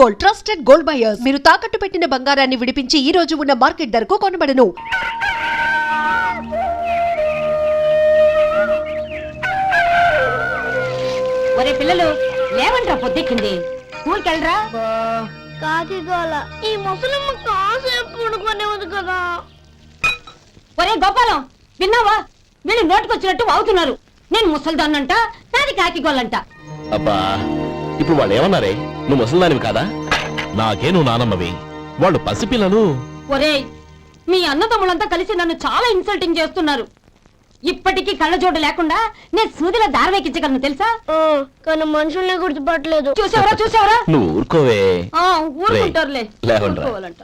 Gold trusted gold buyers మీరు తాకట్టు పెట్టిన బంగారాన్ని విడిపించి ఈ రోజు ఉన్న మార్కెట్ ధరకు కొనబడను. ఒరే పిల్లలు లేవంట్రా పొద్దెక్కింది స్కూల్కి వెళ్ళరా కాకిగోల ఈ ముసలమ్మ కాసేపు పడుకునేది కదా. ఒరే గోపాలం విన్నావా? వీళ్ళు నోటికొచ్చినట్టు వాగుతున్నారు. నేను ముసల్దాన్నంట నాది కాకిగోళ్ళంట అబ్బా ఇప్పుడు వాళ్ళు ఏమన్నారే? నువ్వు ముసలిదానివి కాదా? నాకే నువ్వు నానమ్మవి. వాళ్ళు పసిపిల్లలు. ఒరే మీ అన్నదమ్ములంతా కలిసి నన్ను చాలా ఇన్సల్టింగ్ చేస్తున్నారు. ఇప్పటికీ కళ్ళజోడు లేకుండా నేను సూదిలో దారవేకించగలను తెలుసా? కానీ మనుషుల్ని గుర్తుపట్టలేదు. చూసావరా చూసావరా? నువ్వు ఊరుకోవే. ఆ, ఊరుకుంటారులే. లేవండ్రా. ఊరుకోవాలంట.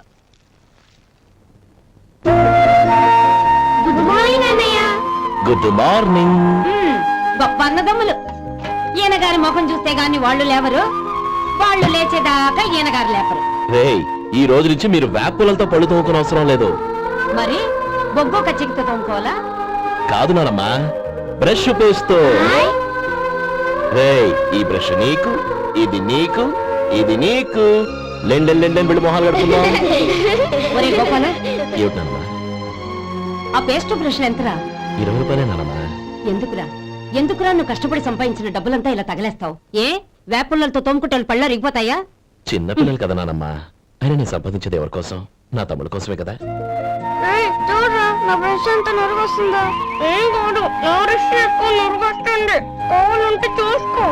గుడ్ మార్నింగ్ అన్నయ్య. గుడ్ మార్నింగ్ మ్మ్, గొప్ప అన్నదమ్ములు. ఈయన గారి ముఖం చూస్తే గాని వాళ్ళు లేవరు. వాళ్ళు లేచేదాకా ఈయన గారు లేపరు. రేయ్ ఈ రోజు నుంచి మీరు వేపులతో పళ్ళు తోముకునే అవసరం లేదు. మరి బొగ్గు కచ్చికితో తోముకోవాలా? కాదు నానమ్మా బ్రష్ పేస్తో రేయ్ ఈ బ్రష్ నీకు ఇది నీకు ఇది నీకు. లెండెన్ లెండెన్ బిల్లు మొహాలు కడుతున్నాం ఒరే గోపాల. ఆ పేస్ట్ బ్రష్ ఎంతరా? ఇరవై రూపాయలే నానమ్మా. ఎందుకురా? ఎందుకురా నువ్వు కష్టపడి సంపాదించిన డబ్బులంతా ఇలా తగలేస్తావు? ఏ? వేపుల్లలతో తోముకుంటే పళ్ళ రిగిపోతాయా చిన్న పిల్లలు కదా నానమ్మా. అయినా నేను సంపాదించేది ఎవరి కోసం? నా తమ్ముడు కోసమే కదా. చూడరా నా బ్రష్ ఎంత నురుగు వస్తుందో ఏం కాదు నా బ్రష్ ఎక్కువ నురుగు వస్తుంది కావాలంటే చూసుకో.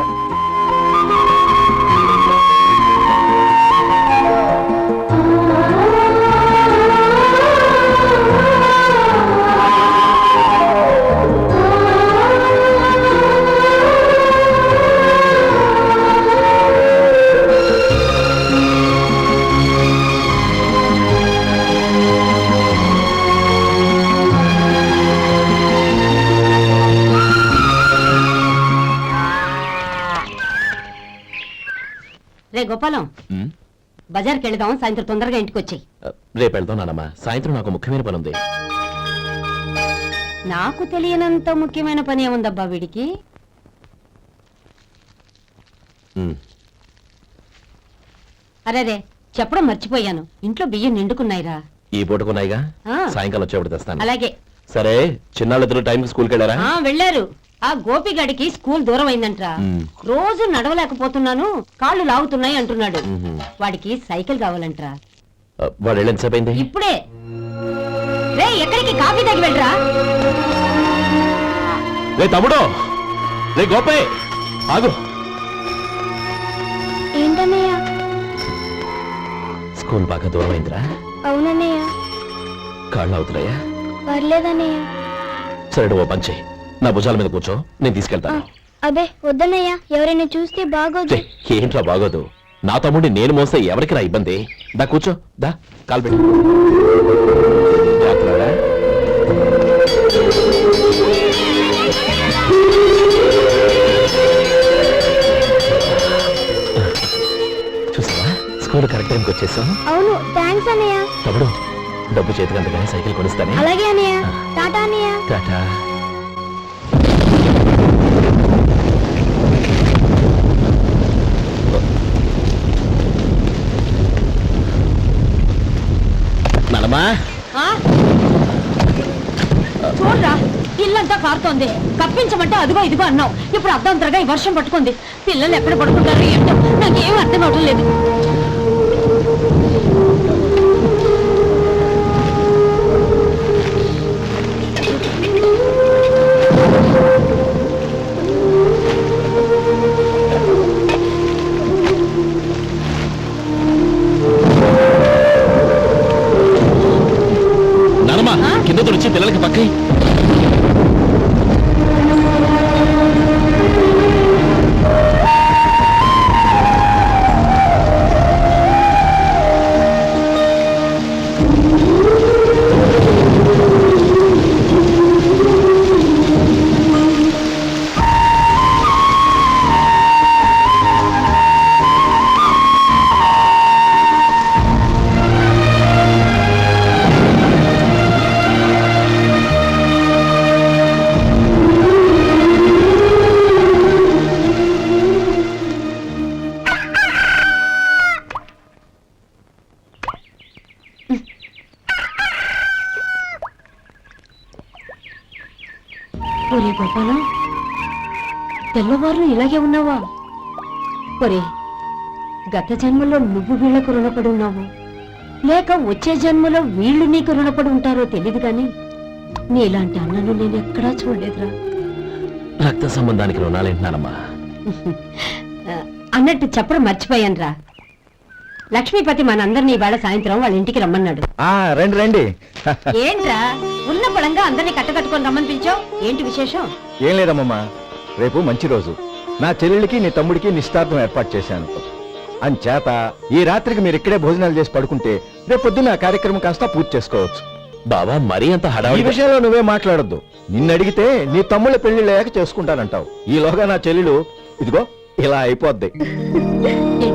బజార్కి వెళదాం సాయంత్రం తొందరగా ఇంటికి వచ్చాయి. రేపు వెళ్దాం నానమ్మా. సాయంత్రం నాకు ముఖ్యమైన పని ఉంది. నాకు తెలియనంత ముఖ్యమైన పని ఏముందబ్బా వీడికి? అరేరే చెప్పడం మర్చిపోయాను. ఇంట్లో బియ్యం నిండుకున్నాయిరా. ఈ పూటకున్నాయిగా. సాయంకాలం వచ్చేప్పుడు తెస్తాను. అలాగే. సరే చిన్నాళ్ళిద్దరు టైంకి స్కూల్కి వెళ్ళారా? వెళ్ళారు. ఆ గోపిగడికి స్కూల్ దూరం అయిందంట్రా. రోజు నడవలేకపోతున్నాను కాళ్ళు లాగుతున్నాయి అంటున్నాడు. వాడికి సైకిల్ కావాలంట్రా. వాడు ఇప్పుడే. రే ఎక్కడికి కాఫీ తాగి వెళ్ళరా? రే తమ్ముడు! రే గోపే! ఆగు. ఏంటన్నయ్య? స్కూల్ బాగా దూరం అయిందిరా అవునన్నయ్య. కాళ్ళు అవుతున్నాయా పర్లేదన్నయ్య. సరే ఓ పని చెయ్యి. నా భుజాల మీద కూర్చో నేను తీసుకెళ్తాను. అబే వద్దన్నయ్య ఎవరైనా చూస్తే బాగోదు. ఏంట్రా బాగోదు? నా తమ్ముడిని నేను మోస్తే ఎవరికి రా ఇబ్బంది? దా కూర్చో దా కాలు పెట్టు జాగ్రత్తరా. చూసావా? స్కూల్ కరెక్ట్ టైంకి వచ్చేసాం. అవును థ్యాంక్స్ అన్నయ్య. తమ్ముడు డబ్బు చేతికి అందుకని సైకిల్ కొనిస్తానే. అలాగే అన్నయ్య. టాటా అన్నయ్య. టాటా. అమ్మా. చూడరా ఇల్లంతా కారుతోంది. కప్పించమంటే అదిగో ఇదిగో అన్నావు. ఇప్పుడు అర్ధంతరగా ఈ వర్షం పట్టుకుంది. పిల్లలు ఎక్కడ పడుకుంటారు ఏంటో నాకేం అర్థం అవడం లేదు. తెల్లవారు ఇలాగే ఉన్నావా? ఒరే గత జన్మలో నువ్వు వీళ్ళకు రుణపడి ఉన్నావు. లేక వచ్చే జన్మలో వీళ్ళు నీకు రుణపడి ఉంటారో తెలియదు కానీ నీలాంటి అన్నను నేను ఎక్కడా చూడలేదురా. రక్త సంబంధానికి రుణాలేంటున్నానమ్మా అన్నట్టు చెప్పడం మర్చిపోయానురా. లక్ష్మీపతి మనందరినీ ఇవాళ సాయంత్రం వాళ్ళ ఇంటికి రమ్మన్నాడు. ఆ రండి రండి. ఏంట్రా? ఉన్న పొలంగా అందరినీ కట్టకట్టుకొని రమ్మని పిలిచావు? ఏంటి విశేషం? ఏం లేదమ్మమ్మా. రేపు మంచి రోజు. నా చెల్లెళ్ళకి నీ తమ్ముడికి నిశ్చితార్థం ఏర్పాటు చేశాను. అంచేత ఈ రాత్రికి మీరు ఇక్కడే భోజనాలు చేసి పడుకుంటే రేపు పొద్దున్న ఆ కార్యక్రమం కాస్త పూర్తి చేసుకోవచ్చు. బావా మరీ అంత ఈ హడావిడి విషయంలో నువ్వే మాట్లాడొద్దు. నిన్ను అడిగితే నీ తమ్ముళ్ళ పెళ్ళిళ్ళయ్యాక చేసుకుంటానంటావు. ఈలోగా నా చెల్లెలు ఇదిగో ఇలా అయిపోద్ది. ఏంటి?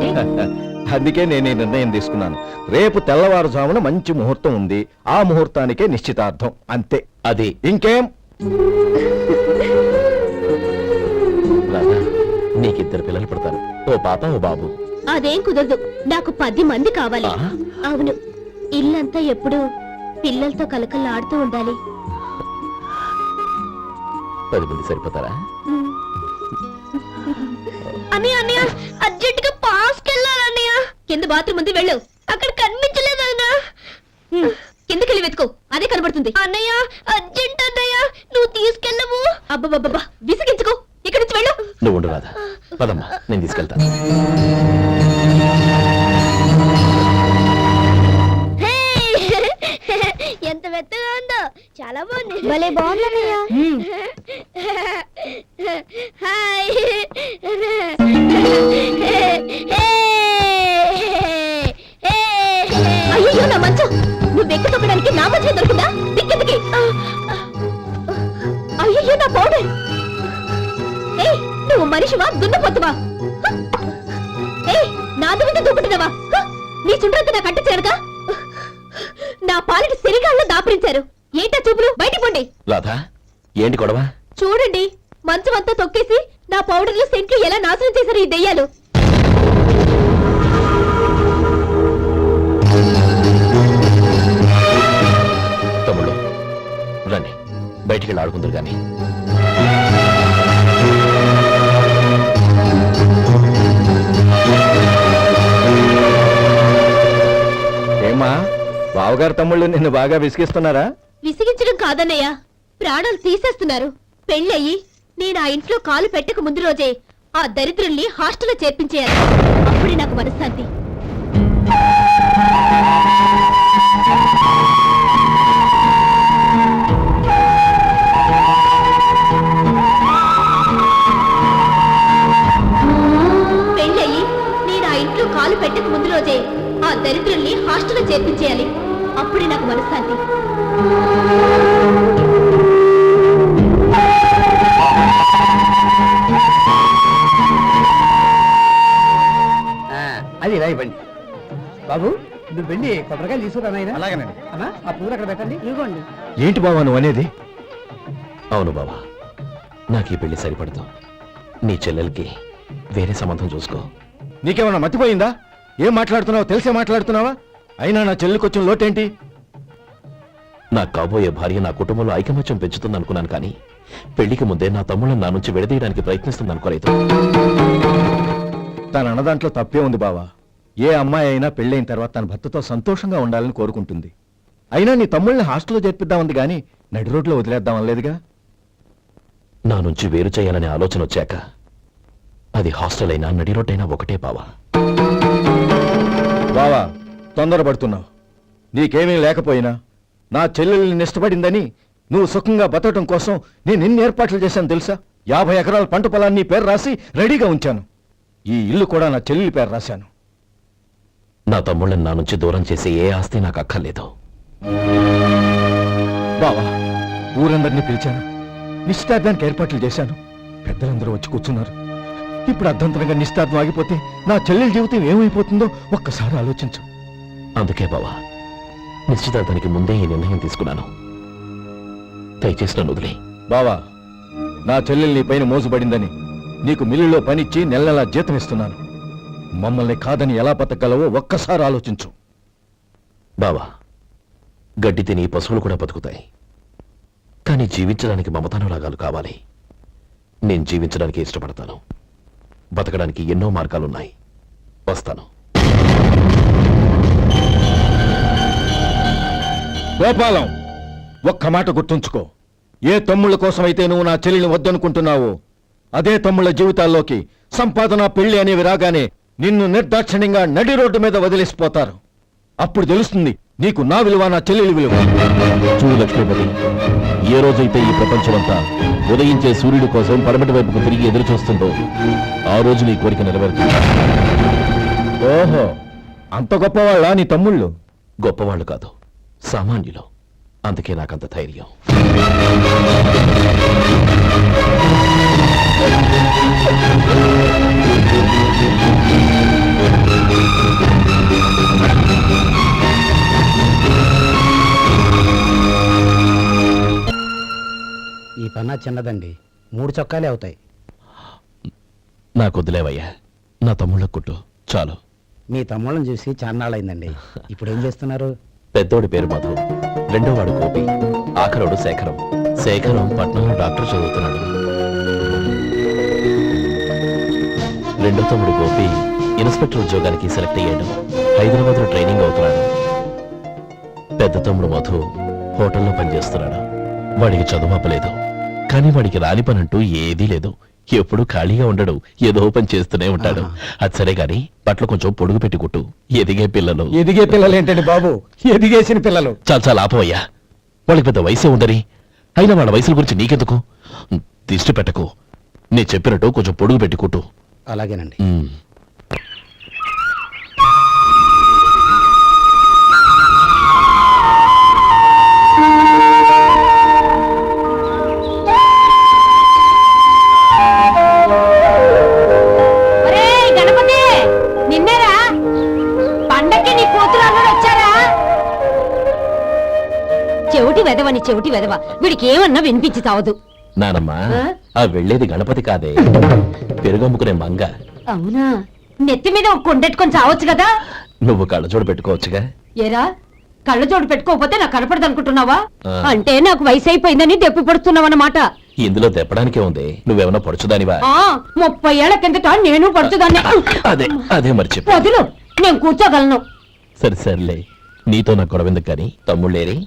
అందుకే నేను ఈ నిర్ణయం తీసుకున్నాను. రేపు తెల్లవారుజామున మంచి ముహూర్తం ఉంది. ఆ ముహూర్తానికే నిశ్చితార్థం. అంతే. అది. ఇంకేం? నీకిద్దరు పిల్లలు పుడతారు. ఓ పాప ఓ బాబు. అదేం కుదరదు. నాకు పది మంది కావాలి? అవును. ఇల్లంతా ఎప్పుడు పిల్లలతో కలకల్లాడుతూ ఉండాలి. పది మంది సరిపోతారా? అని అన్నయ్య అర్జెంట్గా పాస్ కెళ్ళాలన్నయ్య కింద బాత్రూమ్ ఉంది వెళ్ళు. అక్కడ కనిపించలేదు అన్న. కిందకెళ్ళి వెతుకో. అదే కనబడుతుంది. అన్నయ్య అర్జెంట్ అన్నయ్య. నువ్వు తీసుకెళ్ళవు. అబ్బబ్బబ్బా విసిగించుకో. ఇక్కడి నుంచి వెళ్ళు. నువ్వు ఉండు రాధా. పదమ్మా నేను తీసుకెళ్తాను హే! ఎంత మెత్తగా ఉందో! చాలా బాగుంది. భలే హాయ్. ఏంటి గొడవ? చూడండి మంచం అంతా తొక్కేసి నా పౌడర్లు సెంట్లు ఎలా నాశనం చేశారు ఈ దెయ్యాలు? తమ్ముళ్ళు రండి బయటికి వెళ్ళి ఆడుకుందరు కానీ ఏమా బావగారు తమ్ముళ్ళు నిన్ను బాగా విసిగిస్తున్నారా? విసిగించడం కాదన్నయ్య ప్రాణాలు తీసేస్తున్నారు. పెళ్ళయ్యి నేను ఆ ఇంట్లో కాలు పెట్టక ముందు రోజే ఆ దరిద్రుల్ని హాస్టల్లో చేర్పించేయాలి. అప్పుడే నాకు మనశ్శాంతి. పెళ్ళయ్యి నేను ఆ ఇంట్లో కాలు పెట్టక ముందు రోజే ఆ దరిద్రుల్ని హాస్టల్లో చేర్పించేయాలి. అప్పుడే నాకు మనశ్శాంతి. అది ఇలా ఇవ్వండి బాబు నువ్వు వెళ్ళి కొబ్బరికాయలు తీసుకురా నాయనా. అలాగేనండి. అమ్మా ఆ పూలు అక్కడ పెట్టండి. ఇవ్వండి ఏంటి బావా నువ్వు అనేది? అవును బావా నాకు ఈ పెళ్ళి సరిపడదు. నీ చెల్లెలకి వేరే సంబంధం చూసుకో. నీకేమన్నా మతిపోయిందా? ఏం మాట్లాడుతున్నావో? తెలిసే మాట్లాడుతున్నావా? అయినా నా చెల్లికి వచ్చిన లోటేంటి? నా కాబోయే భార్య నా కుటుంబంలో ఐకమత్యం పెంచుతుంది అనుకున్నాను కానీ పెళ్ళికి ముందే నా తమ్ముళ్ళని నా నుంచి విడదీయడానికి ప్రయత్నిస్తుంది అనుకోలేదు తన అన్నదాంట్లో తప్పే ఉంది బావా. ఏ అమ్మాయి అయినా పెళ్ళైన తర్వాత తన భర్తతో సంతోషంగా ఉండాలని కోరుకుంటుంది. అయినా నీ తమ్ముళ్ళని హాస్టల్లో చేర్పిద్దామంది గాని నడి రోడ్లో వదిలేద్దాం లేదుగా నా నుంచి వేరు చేయాలనే ఆలోచన వచ్చాక అది హాస్టల్ అయినా నడి రోడ్డైనా ఒకటే బావా. బావా తొందరపడుతున్నావు. నీకేమీ లేకపోయినా నా చెల్లెల్ని ఇష్టపడిందని నువ్వు సుఖంగా బతకటం కోసం నేను ఎన్ని ఏర్పాట్లు చేశాను తెలుసా? యాభై ఎకరాల పంట పొలాన్ని పేరు రాసి రెడీగా ఉంచాను. ఈ ఇల్లు కూడా నా చెల్లెలి పేరు రాశాను. నా తమ్ముళ్ళని నా నుంచి దూరం చేసే ఏ ఆస్తి నాకు అక్కర్లేదు. బావా ఊరందరినీ పిలిచాను. నిశ్చితార్థానికి ఏర్పాట్లు చేశాను. పెద్దలందరూ వచ్చి కూర్చున్నారు. ఇప్పుడు అర్ధంతరంగా నిశ్చితార్థం ఆగిపోతే నా చెల్లెల జీవితం ఏమైపోతుందో ఒక్కసారి ఆలోచించు. అందుకే బావా నిశ్చితార్థానికి ముందే ఈ నిర్ణయం తీసుకున్నాను. దయచేసి నన్ను వదిలే. బావా నా చెల్లెలు నీ పైన మోజుబడిందని నీకు మిల్లులో పనిచ్చి నెల నెలా జీతం ఇస్తున్నాను. మమ్మల్ని కాదని ఎలా బతకగలవో ఒక్కసారి ఆలోచించు. బావా గడ్డి తిని పశువులు కూడా బతుకుతాయి. కానీ జీవించడానికి మమతానురాగాలు కావాలి. నేను జీవించడానికి ఇష్టపడతాను. బతకడానికి ఎన్నో మార్గాలున్నాయి. వస్తాను. గోపాలం ఒక్క మాట గుర్తుంచుకో. ఏ తమ్ముళ్ళ కోసమైతే నువ్వు నా చెల్లిని వద్దనుకుంటున్నావో అదే తమ్ముళ్ళ జీవితాల్లోకి సంపాదన పెళ్ళి అనేవి రాగానే నిన్ను నిర్దాక్షిణ్యంగా నడి రోడ్డు మీద వదిలేసిపోతారు. అప్పుడు తెలుస్తుంది నీకు నా విలువ నా చెల్లెలి విలువ. చూడు లక్ష్మీపతి ఏ రోజైతే ఈ ప్రపంచమంతా ఉదయించే సూర్యుడి కోసం పడమటి వైపుకు తిరిగి ఎదురు చూస్తుందో ఆ రోజు నీ కోరిక నెరవేరుతుంది. ఓహో అంత గొప్పవాళ్ళ నీ తమ్ముళ్ళు? గొప్పవాళ్ళు కాదు సామాన్యులు. అందుకే నాకంత ధైర్యం. ఈ పన్నా చిన్నదండి. మూడు చొక్కాలే అవుతాయి. నాకు వదిలేవయ్యా నా తమ్ముళ్ళ కుట్టు. చాలు. మీ తమ్ముళ్ళని చూసి చాన్నాళ్ళైందండి ఇప్పుడు ఏం చేస్తున్నారు? పెద్దోడి పేరు మధు. రెండోవాడు గోపి. ఆఖరోడు శేఖరం. శేఖరం పట్నంలో డాక్టర్ చదువుతున్నాడు. రెండో తమ్ముడు గోపి ఇన్స్పెక్టర్ ఉద్యోగానికి సెలెక్ట్ అయ్యాడు. హైదరాబాద్లో ట్రైనింగ్ అవుతున్నాడు. పెద్ద తమ్ముడు మధు హోటల్లో పనిచేస్తున్నాడు. వాడికి చదువు అప్పలేదు కానీ వాడికి రాని పని అంటూ ఏదీ లేదు. ఎప్పుడు ఖాళీగా ఉండడు. ఏదో పని చేస్తూనే ఉంటాడు. అది సరే గాని బట్టలు కొంచెం పొడుగు పెట్టి కుట్టు. ఎదిగే పిల్లలు. ఎదిగే పిల్లలు ఏంటండి బాబు? ఎదిగేసిన పిల్లలు. చాలా చాలా ఆపవయ్యా. వాళ్ళకి పెద్ద వయసే ఉందని. అయినా వాళ్ళ వయసుల గురించి నీకెందుకు? దిష్టి పెట్టకు. నేను చెప్పినట్టు కొంచెం పొడుగు పెట్టి కుట్టు. అలాగేనండి. ఉమ్. ఒరేయ్ గణపతి నిన్నేరా? పండక్కి నీ కూతురు అల్లుడు వచ్చారా? చెవిటి వెదవని చెవిటి వెదవ. వీడికి ఏమన్నా వినిపించి తావదు. నానమ్మా ఆ? వెళ్ళేది గణపతి కాదే. పెరుగమ్ముకునే మంగ. అవునా? నెత్తి మీద ఒక కొండెట్టుకొని చావచ్చు కదా? నువ్వు కళ్ళజోడు పెట్టుకోవచ్చుగా? ఏరా కళ్ళజోడు పెట్టుకోకపోతే నాకు కనపడదు అనుకుంటున్నావా. అంటే నాకు వయసు అయిపోయిందని దెప్పి పడుతున్నావన్నమాట. ఇందులో తెప్పడానికే ఉంది. నువ్వేమన్నా పొడుచుదానివా? ఆ ముప్పై ఏళ్ళ కిందట నేను పడుతుందాన్ని అదే అదే మరి చెప్పు. వదులు నేను కూర్చోగలను. సరే సర్లే. నీతో నాకు గొడవ ఎందుకు కానీ? తమ్ముళ్ళేరి.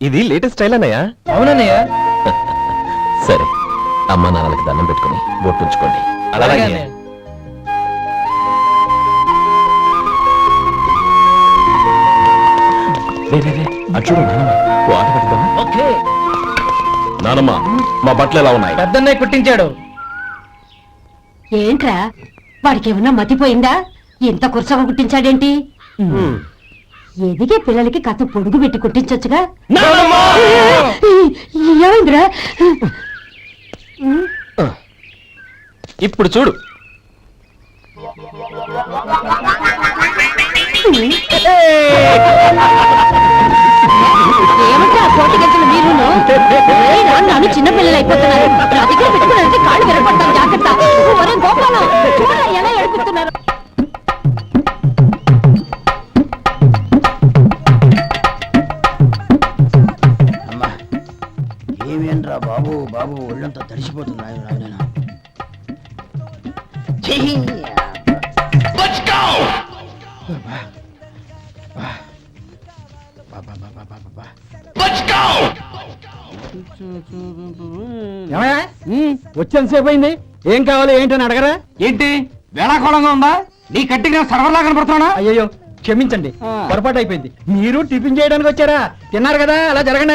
ఇది లేటెస్ట్ స్టైల్ అన్నయ్య. అవునన్నయ్య. సరే అమ్మా నాన్నలకి దండం పెట్టుకుని బొట్టుంచుకోండి అలాగే నానమ్మ మా బట్టలు ఎలా ఉన్నాయి? పెద్దన్నయ్య కుట్టించాడు. ఏంట్రా వాడికి ఏమన్నా మతిపోయిందా? ఇంత కుర్చగా కుట్టించాడేంటి? ఎదిగే పిల్లలకి కథ పొడుగు పెట్టి కుట్టించొచ్చుగా? ఏమైందిరా? ఇప్పుడు చూడు. ఏమంటే ఆ కోటి గంటలు మీరును? ఏరా, నన్ను చిన్న పిల్లలు అయిపోతున్నారు. నా దగ్గర పెట్టుకున్నారంటే కాళ్ళు విరగొడతాను జాగ్రత్త. గోపాలం. ఎలా ఏడిపిస్తున్నారు బాబు బాబు ఒళ్ళంతా తడిసిపోతున్నాయి రాజనా వచ్చేంతసేపు అయింది. ఏం కావాలి ఏంటని అడగరా? ఏంటి? వేళాకోళంగా ఉందా? నీ కట్టిగా సర్వర్లా కనపడుతున్నా అయ్యో క్షమించండి. పొరపాటు అయిపోయింది. మీరు టిఫిన్ చేయడానికి వచ్చారా? తిన్నారు కదా అలా జరగండి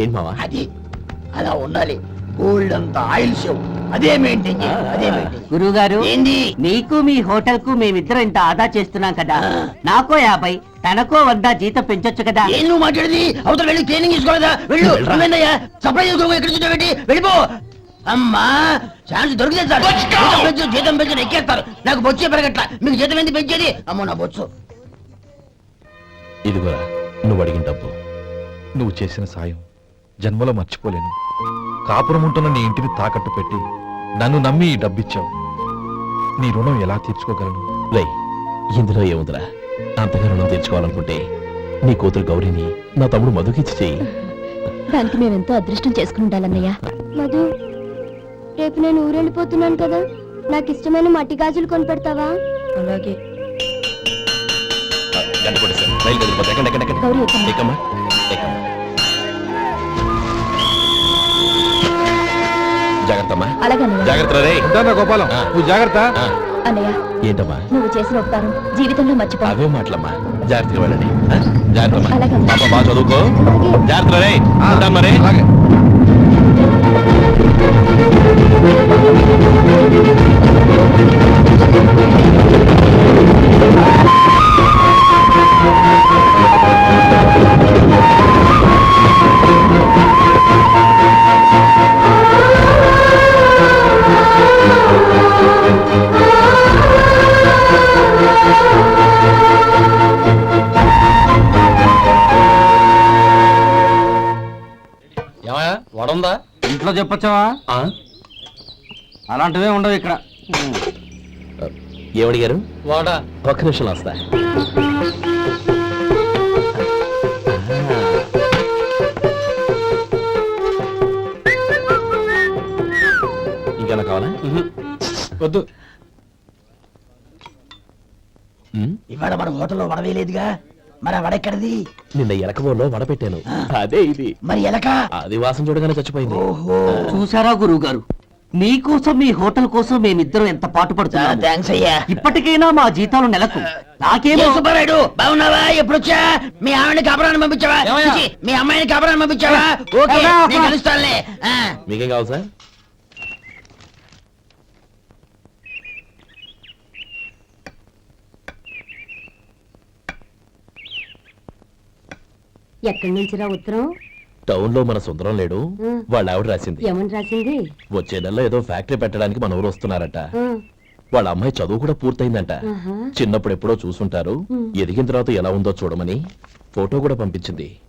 ఏంటి మావా? అది అలా ఉండాలి. గోల్డ్ అంత ఆయిల్ షో అదే మెయింటైన్ అదే మెయింటైన్ గురువుగారు ఏంది? నీకు మీ హోటల్కు మేమిద్దరం ఇంత ఆదా చేస్తున్నాం కదా. నాకో యాభై తనకో వంద జీతం పెంచొచ్చు కదా. ఏం నువ్వు మాట్లాడేది? అవతల వెళ్ళి ట్రైనింగ్ తీసుకోలేదా వెళ్ళు. సప్లై చేసుకో ఎక్కడ చూసా పెట్టి వెళ్ళిపో. అమ్మా ఛాన్స్ దొరికితే చాలు. జీతం పెంచు జీతం పెంచు ఎక్కేస్తారు. నాకు బొచ్చే పెరగట్ల మీకు జీతం ఎందుకు పెంచేది? అమ్మో నా బొచ్చు. ఇదిగోరా నువ్వు అడిగిన డబ్బు. నువ్వు చేసిన సాయం. జన్మలో మర్చిపోలేను. కాపురం ఉంటున్న నీ ఇంటిని తాకట్టు పెట్టి నన్ను నమ్మి ఈ డబ్బిచ్చావు. నీ రుణం ఎలా తీర్చుకోగలను? లై ఇందులో ఏముందిరా? అంతగా రుణం తీర్చుకోవాలనుకుంటే నీ కూతురు గౌరీని నా తమ్ముడు మధుకిచ్చి చెయ్యి దానికి మేమెంతో అదృష్టం చేసుకుని ఉండాలన్నయ్య. మధు రేపు నేను ఊరెళ్ళిపోతున్నాను కదా. నాకు ఇష్టమైన మట్టి గాజులు కొనిపెడతావా? అలాగే. జాగ్రత్త గోపాలం. నువ్వు జాగ్రత్త. ఆ, అన్నయ్య. ఏంటమ్మా? నువ్వు చేసిన ఉపకారం జీవితంలో మర్చిపో అవే మాటలమ్మా. జాగ్రత్తగా వెళ్ళండి. బాగా చదువుకో. జాగ్రత్త రే? అలాగే. ఏమయ్యా వడుందా ఇంట్లో చెప్పొచ్చావా? అలాంటివే ఉండవు ఇక్కడ. ఏమడిగారు వాడా. ఒక్క నిమిషం వస్తా. ఇంకేనా కావాలా? వద్దు. ఇవాళ మన హోటల్లో వడవేలేదుగా మరి ఆ వడ ఎక్కడిది? నిన్న ఎలకబోలో వడపెట్టాను అదే ఇది. మరి ఎలక? అది వాసన చూడగానే చచ్చిపోయింది. చూసారా గురువు గారు నీకోసం మీ హోటల్ కోసం మేమిద్దరం ఎంత పాటు పడుతున్నాం థ్యాంక్స్ అయ్యా. ఇప్పటికైనా మా జీతాలు నెలకు. నాకేమో సుబ్బారాయుడు? బాగున్నావా? ఎప్పుడు వచ్చా మీ ఆవిడని కాపురాన్ని పంపించావా? మీ అమ్మాయిని కాపురాన్ని పంపించావా? ఓకే? నేను కలుస్తానులే. ఆ. మీకేం కావాలి సార్? ఎక్కడి నుంచిరా ఉత్తరం? టౌన్లో మన సుందరం లేడు. వాళ్ళ ఆవిడ రాసింది. ఏమని రాసింది? వచ్చే నెలలో ఏదో ఫ్యాక్టరీ పెట్టడానికి మన ఊరు వస్తున్నారట. వాళ్ళ అమ్మాయి చదువు కూడా పూర్తయిందంట. చిన్నప్పుడు ఎప్పుడో చూసుంటారు. ఎదిగిన తర్వాత ఎలా ఉందో చూడమని ఫోటో కూడా పంపించింది.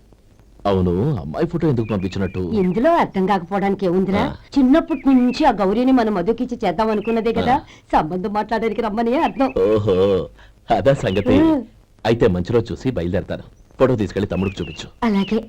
అవును అమ్మాయి ఫోటో ఎందుకు పంపించినట్టు? ఇందులో అర్థం కాకపోవడానికి ఏముందిరా? చిన్నప్పటి నుంచి ఆ గౌరీని మనం మధుకిచ్చి చేద్దాం అనుకున్నదే కదా. సంబంధం మాట్లాడడానికి రమ్మని అర్థం. ఓహో అదా సంగతి. అయితే మంచి రోజు చూసి బయలుదేరతాను. ఫోటో తీసుకెళ్ళి తమ్ముడికి చూపించు. అలాగే.